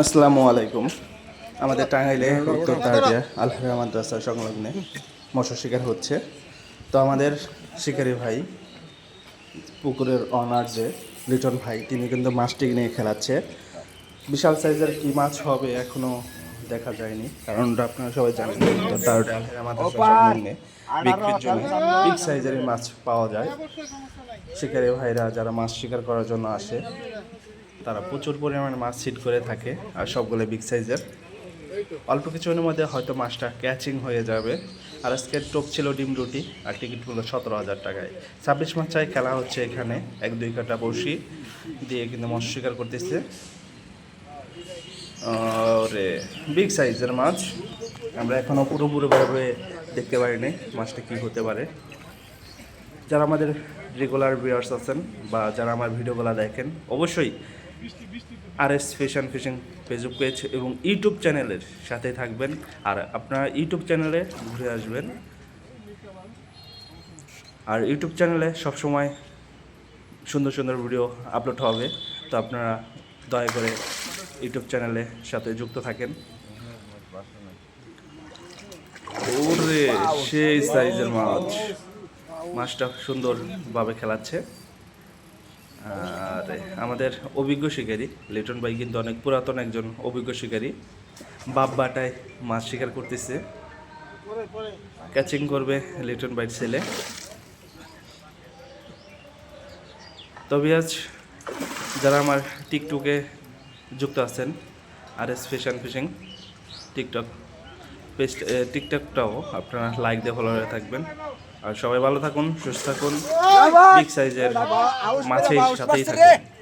আসসালামু আলাইকুম। আমাদের টাঙ্গাইলে উত্তর তারিয়া আলহারা মাদ্রাসা সংলগ্নে মৎস্য শিকার হচ্ছে। তো আমাদের শিকারি ভাই পুকুরের অনার যে লিটন ভাই তিনি কিন্তু মাছটি নিয়ে খেলাচ্ছে। বিশাল সাইজের কি মাছ হবে এখনও দেখা যায়নি কারণ আপনারা সবাই জানেন। উত্তর তারিয়া আলহারা মাদ্রাসা সংলগ্নে বিক্রির জন্য বিগ সাইজের মাছ পাওয়া যায়। শিকারি ভাইরা যারা মাছ শিকার করার জন্য আসে তারা প্রচুর পরিমাণে মাছ সিট করে থাকে আর সবগুলো বিগ সাইজের অল্প কিছুদিনের মধ্যে হয়তো মাছটা ক্যাচিং হয়ে যাবে। আর আজকে টোপ ছিল ডিম রুটি আর টিকিট টিকিটগুলো সতেরো হাজার টাকায়। ছাব্বিশ চাই খেলা হচ্ছে এখানে, এক, দুই কাটা বসি দিয়ে কিন্তু মৎস্য শিকার করতেছে। রে বিগ সাইজের মাছ। আমরা এখনও পুরোপুরিভাবে দেখতে পারিনি মাছটা কী হতে পারে। যারা আমাদের রেগুলার ভিউয়ার্স আছেন বা যারা আমার ভিডিওগুলো দেখেন, অবশ্যই R S fashion fishing Facebook page এবং ইউটিউব চ্যানেলের সাথে থাকবেন। আর আপনারা ইউটিউব চ্যানেলে ঘুরে আসবেন। আর ইউটিউব চ্যানেলে সবসময় সুন্দর সুন্দর ভিডিও আপলোড হবে। তো আপনারা দয়া করে ইউটিউব চ্যানেলের সাথে যুক্ত থাকেন। সেই সাইজের মাছ। মাছটা সুন্দরভাবে খেলাচ্ছে। আর, আমাদের অভিজ্ঞ শিকারী, লিটন ভাই কিন্তু অনেক পুরাতন একজন অভিজ্ঞ শিকারী। বাপ বাটায় মাছ শিকার করতেছে। ক্যাচিং করবে লিটন ভাইয়ের ছেলে। তবে আজ যারা আমার টিকটকে যুক্ত আছেন R S fashion fishing TikTok page টিকটকটাও আপনারা লাইক দিয়ে ফলো হয়ে থাকবেন। আর সবাই ভালো থাকুন সুস্থ থাকুন। বিগ সাইজের মাছের সাথেই থাকুন।